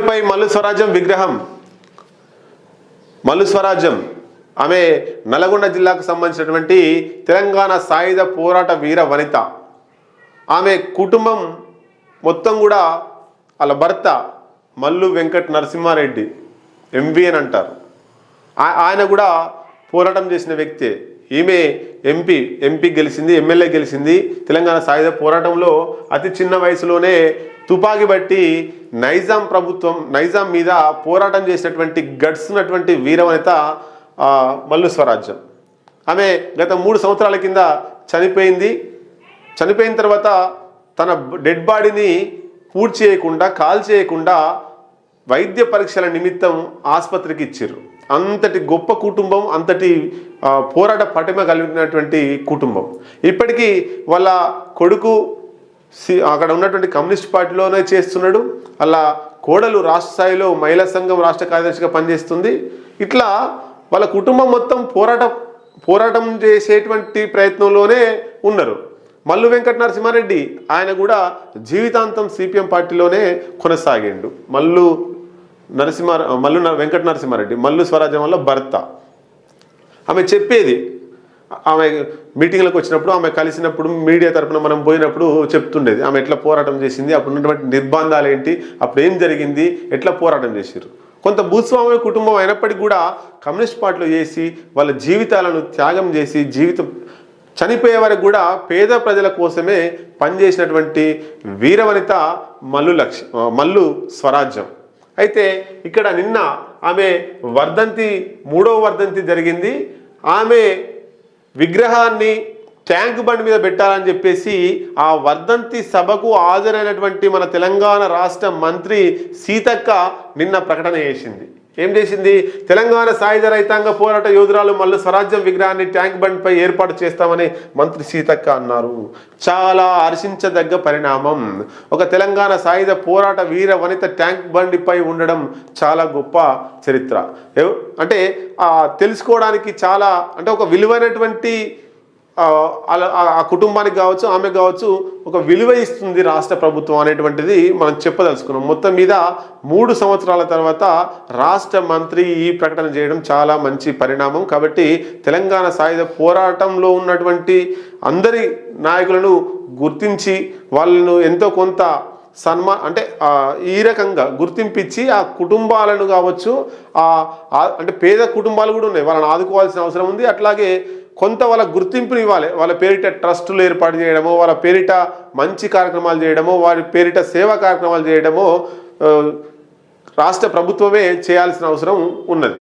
బండిపై మల్లు స్వరాజ్యం విగ్రహం. మల్లు స్వరాజ్యం. ఆమె నల్గొండ జిల్లాకు సంబంధించినటువంటి తెలంగాణ సాయుధ పోరాట వీర వనిత. ఆమె కుటుంబం మొత్తం కూడా వాళ్ళ భర్త మల్లు వెంకట్ నరసింహారెడ్డి ఎంవి అని అంటారు. ఆ- ఆయన కూడా పోరాటం చేసిన వ్యక్తే. ఈమె ఎంపీ ఎంపీ గెలిచింది ఎమ్మెల్యే గెలిచింది. తెలంగాణ సాయుధ పోరాటంలో అతి చిన్న వయసులోనే తుపాకీ బట్టి నైజాం ప్రభుత్వం నైజాం మీద పోరాటం చేసినటువంటి గడ్స్ ఉన్నటువంటి వీరవనిత మల్లు స్వరాజ్యం. ఆమె గత మూడు సంవత్సరాల కింద చనిపోయింది. చనిపోయిన తర్వాత తన డెడ్ బాడీని పూర్తి చేయకుండా కాల్ చేయకుండా వైద్య పరీక్షల నిమిత్తం ఆసుపత్రికి ఇచ్చారు. అంతటి గొప్ప కుటుంబం అంతటి పోరాట పటిమ కలిగినటువంటి కుటుంబం. ఇప్పటికీ వాళ్ళ కొడుకు సి- అక్కడ ఉన్నటువంటి కమ్యూనిస్ట్ పార్టీలోనే చేస్తున్నాడు. అలా కోడలు రాష్ట్ర స్థాయిలో మహిళా సంఘం రాష్ట్ర కార్యదర్శిగా పనిచేస్తుంది. ఇట్లా వాళ్ళ కుటుంబం మొత్తం పోరాట పోరాటం చేసేటువంటి ప్రయత్నంలోనే ఉన్నారు. మల్లు వెంకట నరసింహారెడ్డి ఆయన కూడా జీవితాంతం సిపిఎం పార్టీలోనే కొనసాగిండు. మల్లు నరసింహ మల్లు న- వెంకట నరసింహారెడ్డి మల్లు స్వరాజ్యం వల్ల భర్త. ఆమె చెప్పేది ఆమె మీటింగ్లకు వచ్చినప్పుడు ఆమె కలిసినప్పుడు మీడియా తరపున మనం పోయినప్పుడు చెప్తుండేది. ఆమె ఎట్లా పోరాటం చేసింది అప్పుడు ఉన్నటువంటి నిర్బంధాలు ఏంటి అప్పుడు ఏం జరిగింది ఎట్లా పోరాటం చేశారు కొంత భూస్వామ్య కుటుంబం అయినప్పటికీ కూడా కమ్యూనిస్ట్ పార్టీలో చేసి వాళ్ళ జీవితాలను త్యాగం చేసి జీవితం చనిపోయే వరకు కూడా పేద ప్రజల కోసమే పనిచేసినటువంటి వీరవనిత మల్లు లక్ష మల్లు స్వరాజ్యం. అయితే ఇక్కడ నిన్న ఆమె వర్ధంతి మూడవ వర్ధంతి జరిగింది. ఆమె విగ్రహాన్ని ట్యాంక్ బండ్ మీద పెట్టాలని చెప్పేసి ఆ వర్ధంతి సభకు హాజరైనటువంటి మన తెలంగాణ రాష్ట్ర మంత్రి సీతక్క నిన్న ప్రకటన చేసింది. ఏం చేసింది? తెలంగాణ సాయుధ రైతాంగ పోరాట యోధురాలు మల్లు స్వరాజ్యం విగ్రహాన్ని ట్యాంక్ బండ్పై ఏర్పాటు చేస్తామని మంత్రి సీతక్క అన్నారు. చాలా హర్షించదగ్గ పరిణామం. ఒక తెలంగాణ సాయుధ పోరాట వీర వనిత ట్యాంక్ బండిపై ఉండడం చాలా గొప్ప చరిత్ర. అంటే తెలుసుకోవడానికి చాలా అంటే ఒక విలువైనటువంటి ఆ, అలా- ఆ- కుటుంబానికి కావచ్చు ఆమె కావచ్చు ఒక విలువ ఇస్తుంది రాష్ట్ర ప్రభుత్వం అనేటువంటిది మనం చెప్పదలుచుకున్నాం. మొత్తం మీద మూడు సంవత్సరాల తర్వాత రాష్ట్ర మంత్రి ఈ ప్రకటన చేయడం చాలా మంచి పరిణామం. కాబట్టి తెలంగాణ సాయుధ పోరాటంలో ఉన్నటువంటి అందరి నాయకులను గుర్తించి వాళ్ళను ఎంతో కొంత సన్మా అంటే ఈ రకంగా గుర్తింపించి ఆ కుటుంబాలను కావచ్చు అంటే పేద కుటుంబాలు కూడా ఉన్నాయి. వాళ్ళని ఆదుకోవాల్సిన అవసరం ఉంది. అట్లాగే కొంత వాళ్ళ గుర్తింపుని ఇవ్వాలి. వాళ్ళ పేరిట ట్రస్టులు ఏర్పాటు చేయడమో వాళ్ళ పేరిట మంచి కార్యక్రమాలు చేయడమో వారి పేరిట సేవా కార్యక్రమాలు చేయడమో రాష్ట్ర ప్రభుత్వమే చేయాల్సిన అవసరం ఉన్నది.